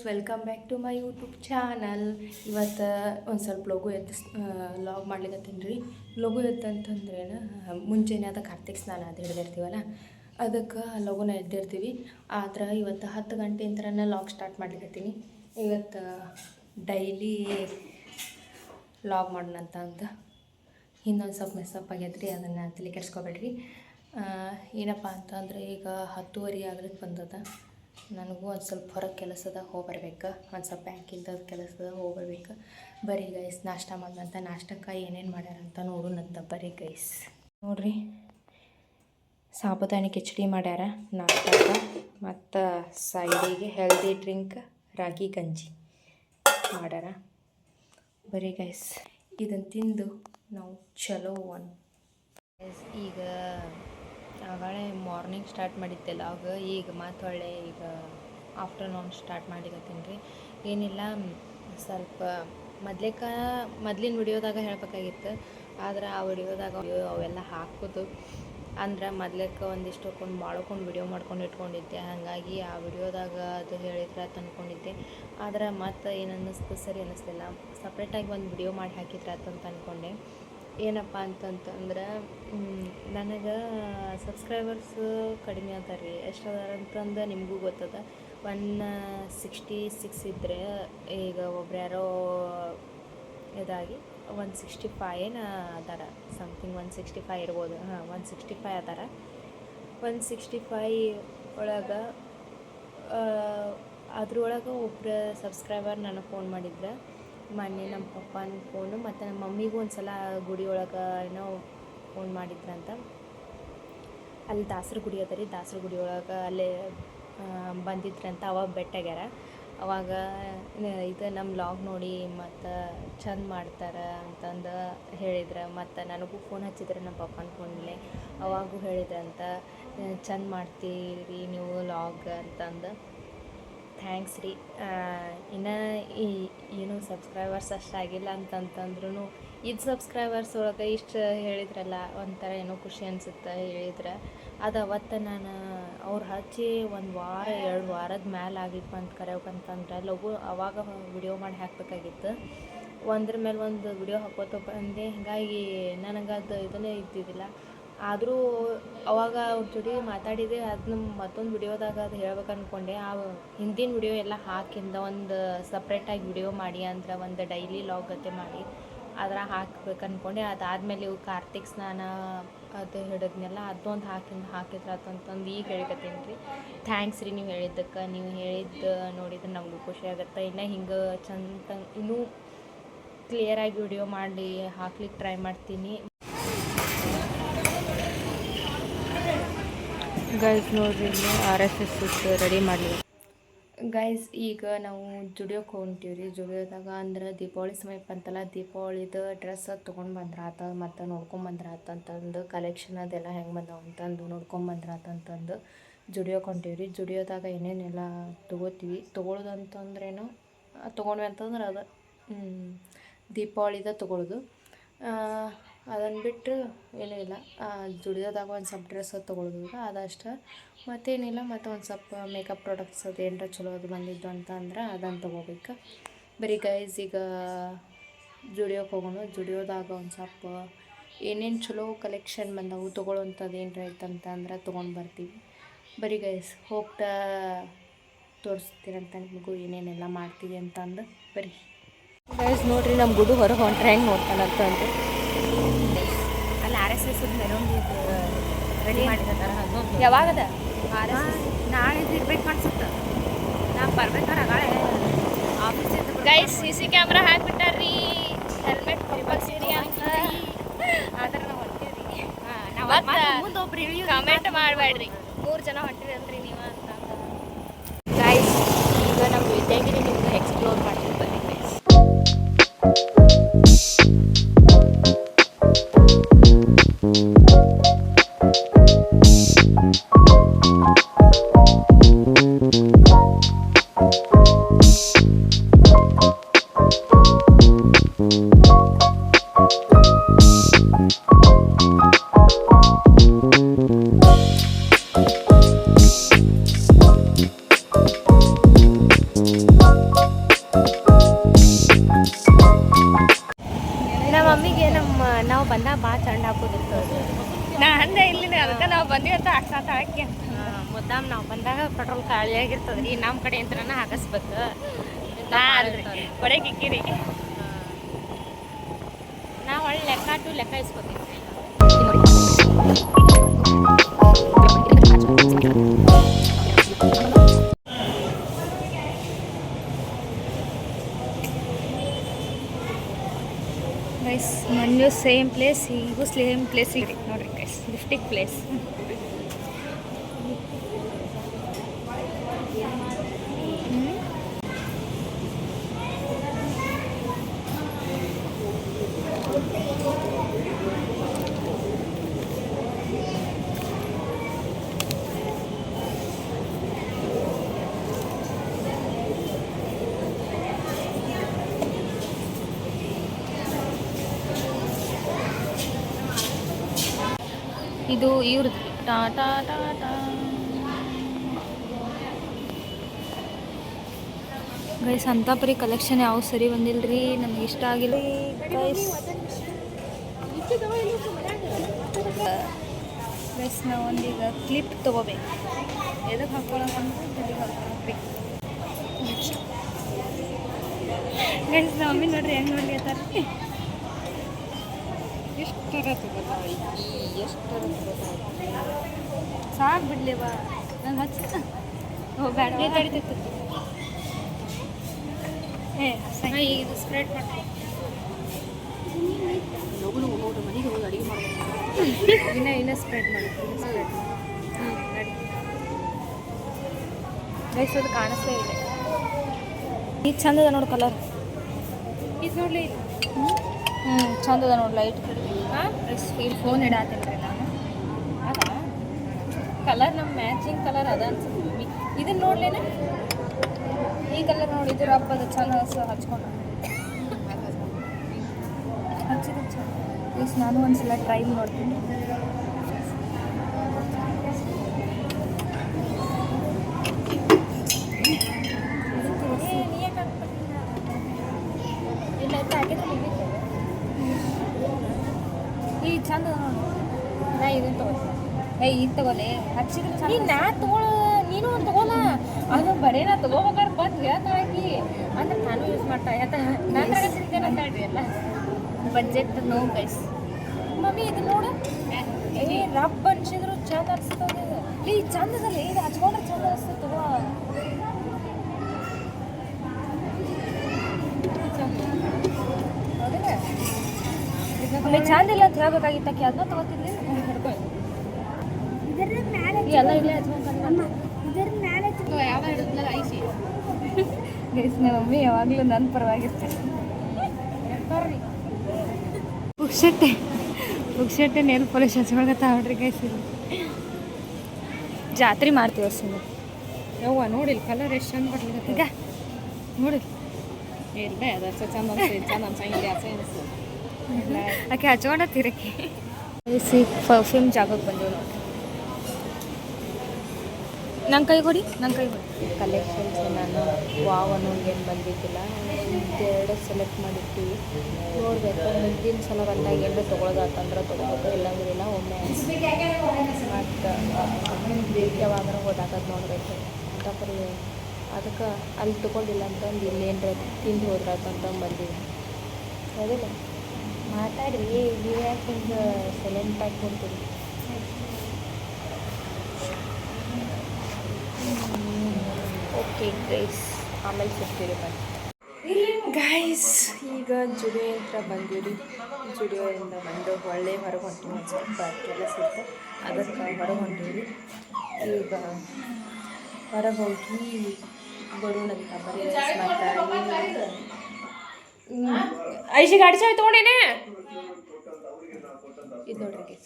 Guys welcome back to my YouTube channel ಇವತ್ತು ಒಂದು ಸ್ವಲ್ಪ ಲಘು ಎತ್ತ ಲಾಗ್ ಮಾಡ್ಲಿಕತ್ತೀನಿ ರೀ. ಲಘು ಎತ್ತಂತಂದ್ರೆ ಮುಂಚೆನೇ ಅದು ಕಾರ್ತಿಕ್ ಸ್ನಾನ ಅದು ಹಿಡ್ದಿರ್ತೀವಲ್ಲ, ಅದಕ್ಕೆ ಲಘುನ ಎದ್ದಿರ್ತೀವಿ. ಆದ್ರೆ ಇವತ್ತು ಹತ್ತು ಗಂಟೆಯಿಂದನೇ ಲಾಗ್ ಸ್ಟಾರ್ಟ್ ಮಾಡ್ಲಿಕ್ಕತ್ತೀನಿ ಇವತ್ತು ಡೈಲಿ ಲಾಗ್ ಮಾಡೋಣ ಅಂತ. ಇನ್ನೊಂದು ಸ್ವಲ್ಪ ಮೆಸ್ಸಪ್ ಆಗೈತ್ರಿ ಅದನ್ನು ತಲೆ ಕೆಡ್ಸ್ಕೊಬೇಡ್ರಿ. ಏನಪ್ಪ ಅಂತಂದರೆ ಈಗ ಹತ್ತುವರೆ ಆಗ್ಲಿಕ್ಕೆ ಬಂದದ. ನನಗೂ ಒಂದು ಸ್ವಲ್ಪ ಹೊರಗೆ ಕೆಲಸದ ಹೋಗಿ ಬರ್ಬೇಕು, ಒಂದು ಸ್ವಲ್ಪ ಬ್ಯಾಂಕಿಂದ ಕೆಲಸದ ಹೋಗಿ ಬರ್ಬೇಕು. ಬರೀ ಗೈಸ್ ನಾಷ್ಟ ಮಾಡಿದಂಥ ನಾಷ್ಟಕ್ಕೆ ಏನೇನು ಮಾಡ್ಯಾರ ಅಂತ ನೋಡೋಣಂತ ಬರೀ ಗೈಸ್ ನೋಡ್ರಿ ಸಾಬುದಾನಿ ಕಿಚಡಿ ಮಾಡ್ಯಾರ, ನಾಷ್ಟಕ್ಕೆ ಮತ್ತು ಸೈಡಿಗೆ ಹೆಲ್ದಿ ಡ್ರಿಂಕ್ ರಾಗಿ ಗಂಜಿ ಮಾಡ್ಯಾರ. ಬರೀ ಗೈಸ್ ಇದನ್ನು ತಿಂದು ನಾವು ಚಲೋ ಒನ್ ಈಗ ಆಗಳೇ ಮಾರ್ನಿಂಗ್ ಸ್ಟಾರ್ಟ್ ಮಾಡಿದ್ದೆಲ್ಲ. ಲಾಗ್ ಈಗ ಮತ್ತೆ ಒಳ್ಳೆ ಈಗ ಆಫ್ಟರ್ನೂನ್ ಸ್ಟಾರ್ಟ್ ಮಾಡಿಕತ್ತೀನಿ ರೀ ಏನಿಲ್ಲ, ಸ್ವಲ್ಪ ಮೊದ್ಲೇಕ, ಮೊದ್ಲಿನ ವಿಡಿಯೋದಾಗ ಹೇಳ್ಬೇಕಾಗಿತ್ತು. ಆದ್ರೆ ಆ ವಿಡಿಯೋದಾಗ ಅವೆಲ್ಲ ಹಾಕೋದು. ಅಂದ್ರೆ ಮೊದ್ಲೇಕ ಒಂದಿಷ್ಟು ಹೊಕ್ಕೊಂಡು ಮಾಡ್ಕೊಂಡು ವಿಡಿಯೋ ಮಾಡ್ಕೊಂಡು ಇಟ್ಕೊಂಡಿದ್ದೆ. ಹಾಗಾಗಿ ಆ ವಿಡಿಯೋದಾಗ ಅದು ಹೇಳಿದ್ರೆ ಅಂತ ಅಂದ್ಕೊಂಡಿದ್ದೆ ಆದ್ರೆ ಮತ್ತೆ ಏನು ಅನ್ನಿಸ್ತು ಸರಿ ಅನ್ನಿಸ್ಲಿಲ್ಲ. ಸಪ್ರೇಟಾಗಿ ಒಂದು ವಿಡಿಯೋ ಮಾಡಿ ಹಾಕಿದ್ರೆ ಅಂತ ಅಂದ್ಕೊಂಡೆ ಏನಪ್ಪ ಅಂತಂತಂದ್ರೆ ನನಗೆ ಸಬ್ಸ್ಕ್ರೈಬರ್ಸ್ ಕಡಿಮೆ ಅದ ರೀ ಎಷ್ಟು ಅದಾರ ಅಂತಂದು ನಿಮಗೂ ಗೊತ್ತದ. ಒನ್ ಸಿಕ್ಸ್ಟಿ ಸಿಕ್ಸ್ ಇದ್ದರೆ ಈಗ ಒಬ್ರು ಯಾರೋ ಇದಾಗಿ ಒನ್ ಸಿಕ್ಸ್ಟಿ ಫೈನ್ ಅದಾರ. ಸಮಥಿಂಗ್ ಒನ್ ಸಿಕ್ಸ್ಟಿ ಫೈ ಇರ್ಬೋದು. ಹಾಂ ಒನ್ ಸಿಕ್ಸ್ಟಿ ಫೈ ಅದಾರ. ಒನ್ ಸಿಕ್ಸ್ಟಿ ಫೈ ಒಳಗೆ ಅದ್ರೊಳಗೆ ಒಬ್ರು ಸಬ್ಸ್ಕ್ರೈಬರ್ ನನಗೆ ಫೋನ್ ಮಾಡಿದ್ರು ಮೊನ್ನೆ ನಮ್ಮ ಪಪ್ಪನ ಫೋನು ಮತ್ತು ನಮ್ಮ ಮಮ್ಮಿಗೂ ಒಂದು ಸಲ ಗುಡಿ ಒಳಗೆ ಏನೋ ಫೋನ್ ಮಾಡಿದ್ರಂತ. ಅಲ್ಲಿ ದಾಸರ ಗುಡಿ ಅದ ರೀ, ದಾಸರ ಗುಡಿ ಒಳಗೆ ಅಲ್ಲೇ ಬಂದಿದ್ರಂತ ಅವಾಗ ಬೆಟ್ಟಾಗ್ಯಾರ ಅವಾಗ ಇದು ನಮ್ಮ ಲಾಗ್ ನೋಡಿ ಮತ್ತು ಚಂದ ಮಾಡ್ತಾರೆ ಅಂತಂದು ಹೇಳಿದ್ರು. ಮತ್ತು ನನಗೂ ಫೋನ್ ಹಚ್ಚಿದ್ರೆ ನಮ್ಮ ಪಪ್ಪನ ಫೋನಲ್ಲಿ ಅವಾಗೂ ಹೇಳಿದ್ರಂತ ಚಂದ ಮಾಡ್ತೀರಿ ನೀವು ಲಾಗ್ ಅಂತಂದು. ಥ್ಯಾಂಕ್ಸ್ ರೀ. ಇನ್ನು ಈ ಏನು ಸಬ್ಸ್ಕ್ರೈಬರ್ಸ್ ಅಷ್ಟಾಗಿಲ್ಲ ಅಂತಂತಂದ್ರೂ ಇದು ಸಬ್ಸ್ಕ್ರೈಬರ್ಸ್ ಒಳಗೆ ಇಷ್ಟು ಹೇಳಿದ್ರಲ್ಲ ಒಂಥರ ಏನೋ ಖುಷಿ ಅನಿಸುತ್ತೆ ಹೇಳಿದ್ರೆ. ಅದು ಅವತ್ತು ನಾನು ಅವ್ರು ಹಚ್ಚಿ ಒಂದು ವಾರ, ಎರಡು ವಾರದ ಮೇಲೆ ಆಗಿತ್ತು ಅಂತ ಕರೆಯೋಕಂತಂದ್ರೆ ಲಘು ಅವಾಗ ವಿಡಿಯೋ ಮಾಡಿ ಹಾಕಬೇಕಾಗಿತ್ತು. ಒಂದ್ರ ಮೇಲೆ ಒಂದು ವಿಡಿಯೋ ಹಾಕೋತ ಬಂದೆ. ಹೀಗಾಗಿ ನನಗದು ಇದನ್ನೇ ಇದ್ದಿದ್ದಿಲ್ಲ. ಆದರೂ ಅವಾಗ ಅವ್ರ ಜೋಡಿ ಮಾತಾಡಿದೆ ಅದನ್ನ ಮತ್ತೊಂದು ವಿಡಿಯೋದಾಗ ಅದು ಹೇಳ್ಬೇಕು ಅಂದ್ಕೊಂಡೆ ಆ ಹಿಂದಿನ ವಿಡಿಯೋ ಎಲ್ಲ ಹಾಕಿಂದ ಒಂದು ಸಪ್ರೇಟಾಗಿ ವಿಡಿಯೋ ಮಾಡಿ, ಅಂದ್ರೆ ಒಂದು ಡೈಲಿ ಲಾಗ್ ಗತೆ ಮಾಡಿ ಅದರ ಹಾಕ್ಬೇಕು ಅಂದ್ಕೊಂಡೆ ಅದಾದಮೇಲೆ ಇವು ಕಾರ್ತಿಕ್ ಸ್ನಾನ ಅದು ಹಿಡಿದ್ನೆಲ್ಲ ಅದೊಂದು ಹಾಕಿಂದ ಹಾಕಿದ್ರ ಅಂತಂದು ಈಗ ಹೇಳಿಕತ್ತೀನಿ ರೀ. ಥ್ಯಾಂಕ್ಸ್ ರೀ ನೀವು ಹೇಳಿದ್ದಕ್ಕೆ. ನೀವು ಹೇಳಿದ್ದು ನೋಡಿದ್ರೆ ನಮಗೂ ಖುಷಿ ಆಗುತ್ತೆ. ಇನ್ನು ಹಿಂಗೆ ಚಂದ, ಇನ್ನೂ ಕ್ಲಿಯರಾಗಿ ವಿಡಿಯೋ ಮಾಡಿ ಹಾಕ್ಲಿಕ್ಕೆ ಟ್ರೈ ಮಾಡ್ತೀನಿ. ಗೈಸ್ ನೋಡ್ರಿ ಆರ್ ಎಸ್ ಎಸ್ ರೆಡಿ ಮಾಡಲಿ. ಗೈಸ್ ಈಗ ನಾವು ಜುಡಿಯೋಕ್ಕೆ ಹೊಂಟೀವಿ ರೀ ಜುಡಿಯೋದಾಗ ಅಂದ್ರೆ ದೀಪಾವಳಿ ಸಮಯ ಬಂತಲ್ಲ ದೀಪಾವಳಿದು ಡ್ರೆಸ್ ತೊಗೊಂಡು ಬಂದ್ರೆ ಆತ ಮತ್ತು ನೋಡ್ಕೊಂಬಂದ್ರೆ ಆತಂತಂದು ಕಲೆಕ್ಷನ್ ಅದೆಲ್ಲ ಹೆಂಗೆ ಬಂದಾವ ಅಂತಂದು ನೋಡ್ಕೊಂಬಂದ್ರೆ ಆತಂತಂದು ಜುಡಿಯೋಕ್ಕೆ ಹೊಂಟೀವಿ ರೀ ಜುಡಿಯೋದಾಗ ಏನೇನೆಲ್ಲ ತೊಗೋತೀವಿ ತೊಗೊಳೋದು ಅಂತಂದ್ರೇನು ತೊಗೊಂಡ್ವಿ ಅಂತಂದ್ರೆ ಅದು. ದೀಪಾವಳಿದ ತೊಗೊಳೋದು. ಅದನ್ನು ಬಿಟ್ಟು ಏನೂ ಇಲ್ಲ. ಜುಡಿಯೋದಾಗ ಒಂದು ಸ್ವಲ್ಪ ಡ್ರೆಸ್ ತೊಗೊಳೋದು ಅದಷ್ಟು. ಮತ್ತೇನಿಲ್ಲ, ಮತ್ತು ಒಂದು ಸ್ವಲ್ಪ ಮೇಕಪ್ ಪ್ರಾಡಕ್ಟ್ಸ್ ಅದು ಏನರ ಚಲೋ ಅದು ಬಂದಿದ್ದು ಅಂತ ಅಂದ್ರೆ ಅದನ್ನು ತೊಗೋಬೇಕು. ಬರೀ ಗೈಸ್ ಈಗ ಜುಡಿಯೋಕ್ಕೆ ಹೋಗೋಣ ಜುಡಿಯೋದಾಗ ಒಂದು ಸ್ವಲ್ಪ ಏನೇನು ಚಲೋ ಕಲೆಕ್ಷನ್ ಬಂದವು ತೊಗೊಳ್ಳೋಂಥದ್ದು ಏನರ ಇತ್ತಂತ ಅಂದ್ರೆ ತೊಗೊಂಡು ಬರ್ತೀವಿ. ಬರೀ ಗೈಸ್ ಹೋಗ್ತಾ ತೋರಿಸ್ತೀರಂತ ನಿಮಗೂ ಏನೇನೆಲ್ಲ ಮಾಡ್ತೀವಿ ಅಂತಂದು ಬರೀ. ಗೈಸ್ ನೋಡಿರಿ ನಮ್ಮ ಗುಡು ಹೊರಗೆ ಹೊಂಟ್ರೆ ಹೆಂಗೆ ನೋಡ್ತಾನಂತ ಅಂದ್ರೆ. ಅಲ್ಲಿ ಆರ್ ಎಸ್ ಎಸ್ ಮೆರವಣಿಗೆ ರೆಡಿ ಮಾಡಿರ್ತಾರ ಯಾವಾಗದ? ಆರ್ ಎಸ್ ಎಸ್ ನಾಳೆ ಇರ್ಬೇಕು ಅನ್ಸುತ್ತೆ. ನಾ ಬರ್ಬೇಕಾರೆ ಅಗಾಳೆ office guys C C camera ಹಾಕ್ಬಿಟ್ಟಾರ್ರಿ. Helmet compulsory ಅಂತ. ಆದ್ರೆ ನಾವು ಹೊಂಟೀವಿ ನಾವು ಮತ್ತ ಮುಂದೆ ಒಬ್ರು ಇಳಿಯೋ ಕಮೆಂಟ್ ಮಾಡಬೇಡ್ರಿ. ಮೂರು ಜನ ಹೊಂಟಿರಿ ಅಂದ್ರಿ ನೀವು ಅಂತ ಗೈಸ್ ಈಗ ನಮ್ಮ ವಿದ್ಯಾಗಿರಿ ಖಾಲಿ ಆಗಿರ್ತದೆ ರೀ ನಮ್ಮ ಕಡೆ ಅಂತ್ರನ ಹಾಕಿಸ್ಬೇಕು. ನಾ ಅಲ್ರಿ. ಬರೇ ಕಿಕ್ಕಿರಿ. ನಾ ಒಳ್ಳೆ ಲೆಕ್ಕ ಟು ಲೆಕ್ಕ ಇಸ್ಕೊತೀವಿ. ಗೈಸ್ ಮೊನ್ನೆ ಸೇಮ್ ಪ್ಲೇಸ್ ಈಗೂ ಸೇಮ್ ಪ್ಲೇಸ್ ಇದೆ ನೋಡ್ರಿ ಗೈಸ್ ಲಿಫ್ಟಿಕ್ ಪ್ಲೇಸ್ ಇದು ಇವ್ರದ್ದು ಟಾಟಾ ಟಾಟಾ ಗೈಸ್ ಅಂತಾಪರಿ ಕಲೆಕ್ಷನ್ ಯಾವ ಸರಿ ಬಂದಿಲ್ರಿ? ನಮ್ಗೆ ಇಷ್ಟ ಆಗಿಲ್ಲ. ಗೈಸ್ ಗೈಸ್ ನಾವು ಒಂದೀಗ ಕ್ಲಿಪ್ ತೊಗೋಬೇಕು ಎದಕ್ಕೆ ಹಾಕೊಳ್ಬೇಕು ಗೈಸ್ ನಮ್ಮ ಮಮ್ಮಿ ನೋಡ್ರಿ ಹೆಂಗೆ ಅತ್ತಾರ ಎಷ್ಟರ ತಗೋತಾವ ಸಾಕು ಬಿಡ್ಲಿ ಬಾ ನಂಗೆ ಹಚ್ಚ ಓ ಬ್ಯಾಟ್ರಿ ತಡಿತೈತಿ ಏ ಇದು ಸ್ಪ್ರೆಡ್ ಇನ್ನ ಸ್ಪ್ರೆಡ್ ಹ್ಞೂ ಗೈಸ್ ಇದೆ ಚಂದ ಅದ ನೋಡಿ ಕಲರ್ ಇದು ನೋಡ್ಲಿ ಹ್ಞೂ ಚಂದ ಲೈಟ್ ಹಾಂ ಇಲ್ಲಿ ಫೋನ್ ಇಡಾತೀನಿ ನಾನು. ಅದ ಕಲರ್ ನಮ್ಮ ಮ್ಯಾಚಿಂಗ್ ಕಲರ್ ಅದ ಅನ್ಸುತ್ತೆ. ಮಮ್ಮಿ ಇದನ್ನ ನೋಡ್ಲೇನ? ಈ ಕಲರ್ ನೋಡಿದ್ರ ಅಪ್ಪ ಅದು ಚಂದ ಹಚ್ಕೊಂಡ ಹಚ್ಕೊಂಡು. ಹಚ್ಚಿದ್ರೆ ಚಂದ ಪ್ಲೀಸ್ ನಾನು ಒಂದ್ಸಲ ಟ್ರೈ ನೋಡ್ತೀನಿ. ಈ ಚಂದ ನಾ ಇದನ್ನ ತಗೋ. ಏ ಇದು ತಗೋಲೆ. ಹಚ್ಚಿದ್ರೆ ಚಂದ ನಾ ತಗೊಳ ನೀನು ಒಂದು ತಗೋಲ. ಅದು ಬರೇ ನಾ ತಗೋಬೇಕಾದ್ರೆ ಬಂದು ಹೇಳ್ತಾಳಕಿ ಅಂದ್ರೆ ನಾನು ಯೂಸ್ ಮಾಡ್ತಾ ಯಾತ ನಾನು ಸಿಗ್ತೇನೆ ಅಂತ ಹೇಳ್ರಿ ಎಲ್ಲ ಬಜೆಟ್ ನೋ ಗೈಸ್ ಮಮ್ಮಿ ಇದು ನೋಡು. ಏ ರಬ್ ಅನ್ಸಿದ್ರು ಚಂದ ಅನ್ಸ್ತದೆ. ಈ ಚಂದದಲ್ಲಿ ಇದು ಹಚ್ಕೊಂಡ್ರೆ ಚಂದ ಅನಿಸ್ತದೆ ತಗೋ. ಚಂದ ಇಲ್ಲ ಅಂತ ಹೇಳ್ಬೇಕಾಗಿತ್ತಕ್ಕೆ ಅದನ್ನ ತಗೋತಿದ್ಲಿ ಎಲ್ಲ ಇಲ್ಲೇ ಗೈಸ್ ನಮ್ಮ ಮಮ್ಮಿ ಯಾವಾಗಲೂ ನನ್ನ ಪರವಾಗಿರ್ತಾರೆ ಪುಕ್ಷಟ್ಟೆ ಪುಕ್ಷಟ್ಟೆ ನೇಲ್ ಪೊಲೀಸ್ ಹಚ್ಕೊಳಕತ್ತ ನೋಡ್ರಿ ಗೈಸ್ ಇದು ಜಾತ್ರೆ ಮಾಡ್ತೀವಿ ಸುಮ್ಮನೆ ಯವ್ವ ನೋಡಿಲ್ಲ ಕಲರ್ ಎಷ್ಟು ಚಂದ ಬರ್ಲಿಕ್ಕೆ ಈಗ. ನೋಡಿಲ್ಲ ಇಲ್ಲ ಅದ ಚಂದ ಚಂದ ಅನ್ಸಂಗಿಲ್ಲ ಆಸೆ ಅನಿಸ್ತದೆ ಹಚ್ಕೊಂಡ ಹಚ್ಕೊಂಡತ್ತೀರಕ್ಕೆ ಸಿ ಪರ್ಫ್ಯೂಮ್ ಜಾಗಕ್ಕೆ ಬಂದೀವಿ ನೋಡಿ ನಂಗೆ ಕೈ ಕೊಡಿ ನಂಗೆ ಕೈ ಕೊಡಿ. ಕಲೆಕ್ಷನ್ಸ್ ನಾನು ವಾವ್ ಅನ್ನೋ ಏನು ಬಂದಿದ್ದಿಲ್ಲ. ಎರಡು ಸೆಲೆಕ್ಟ್ ಮಾಡಿರ್ತೀವಿ. ನೋಡಬೇಕು ಮುಂದಿನ ಸಲ ಬಂದಾಗ ಏನು ತೊಗೊಳೋದಾತಂದ್ರೆ ತೊಗೊಬೇಕು ಇಲ್ಲಾಂದ್ರಿಲ್ಲ ಒಮ್ಮೆ ಮತ್ತು ಯಾವಾಗಾರ ಹೋದಾಗದು ನೋಡಬೇಕು. ಅಂತ ಪರಿ ಅದಕ್ಕೆ ಅಲ್ಲಿ ತೊಗೊಂಡಿಲ್ಲ ಅಂತಂದು ಇಲ್ಲಿ ಏನರ ತಿಂದು ಹೋದ್ರಾತಂತ ಬಂದೀವಿ ಹೌದಿಲ್ಲ? ಮಾತಾಡ್ರಿ ನೀವು ಯಾಕೆ ಹಿಂಗೆ ಸೈಲೆಂಟ್ ಆಗಿ ಕೊಡ್ತೀರಿ ಓಕೆ ಗೈಸ್ ಆಮೇಲೆ ಸಿಗ್ತೀರಿ ಬನ್ನಿ. ಗೈಸ್ ಈಗ ಜುಡಿಯೋ ಹತ್ರ ಬಂದೀವಿ ಜುಡಿಯೋದಿಂದ ಬಂದು ಒಳ್ಳೆ ಹೊರಗೆ ಹೊಂಟೀವಿ ಒಂದು ಸ್ವಲ್ಪ ಕೆಲಸ ಇತ್ತು ಅದಕ್ಕೆ ಹೊರಗೆ ಹೊಂಟೀವಿ ಈಗ ಹೊರಗೆ ಹೋಗಿ ಬರೋಣಂತ ಬರೀ ಮತ್ತು ಐಶಿ ಗಾಡಿ ಚಾವಿ ತೊಗೊಂಡೇನೆ. ಇದು ನೋಡ್ರಿ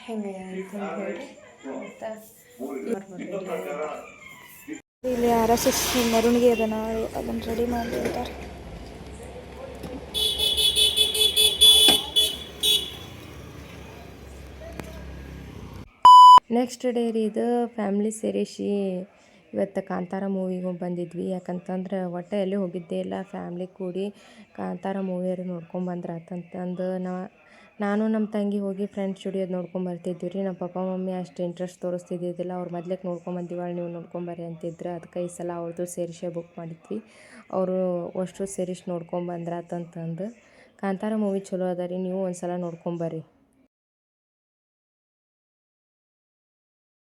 ಹೆಂಗೆ ಇಲ್ಲಿ ಆರ್ ಎಸ್ ಎಸ್ ಮೆರವಣಿಗೆ ಅದನ್ನ ಅದನ್ನು ರೆಡಿ ಮಾಡಿರ್ತಾರೆ ನೆಕ್ಸ್ಟ್ ಡೇ ರೀ ಇದು ಫ್ಯಾಮ್ಲಿ ಸೇರಿಸಿ ಇವತ್ತು ಕಾಂತಾರ ಮೂವಿಗೆ ಬಂದಿದ್ವಿ. ಯಾಕಂತಂದ್ರೆ ಒಟ್ಟು ಎಲ್ಲಿ ಹೋಗಿದ್ದೇ ಇಲ್ಲ. ಫ್ಯಾಮ್ಲಿ ಕೂಡಿ ಕಾಂತಾರ ಮೂವಿಯರು ನೋಡ್ಕೊಂಬಂದ್ರೆ ಆತಂತಂದು ನಾ, ನಾನು ನಮ್ಮ ತಂಗಿ ಹೋಗಿ ಫ್ರೆಂಡ್ಸ್ ಜೋಡಿ ನೋಡ್ಕೊಂಬರ್ತಿದ್ವಿ ರೀ. ನಮ್ಮ ಪಪ್ಪ, ಮಮ್ಮಿ ಅಷ್ಟು ಇಂಟ್ರೆಸ್ಟ್ ತೋರಿಸ್ತಿದ್ದಿದ್ದಿಲ್ಲ. ಅವ್ರು ಮೊದ್ಲಕ್ಕೆ ನೋಡ್ಕೊಂಬಂದಿವಾಳ ನೀವು ನೋಡ್ಕೊಂಬರ್ರಿ ಅಂತಿದ್ರು. ಅದಕ್ಕೆ ಈ ಸಲ ಅವ್ರದ್ದು ಸೇರಿಸೇ ಬುಕ್ ಮಾಡಿದ್ವಿ. ಅವರು ಅಷ್ಟು ಸೇರಿಸಿ ನೋಡ್ಕೊಂಬಂದ್ರಾತಂತಂದು ಕಾಂತಾರ ಮೂವಿ ಚಲೋ ಅದ ರೀ. ನೀವು ಒಂದು ಸಲ ನೋಡ್ಕೊಂಬರ್ರಿ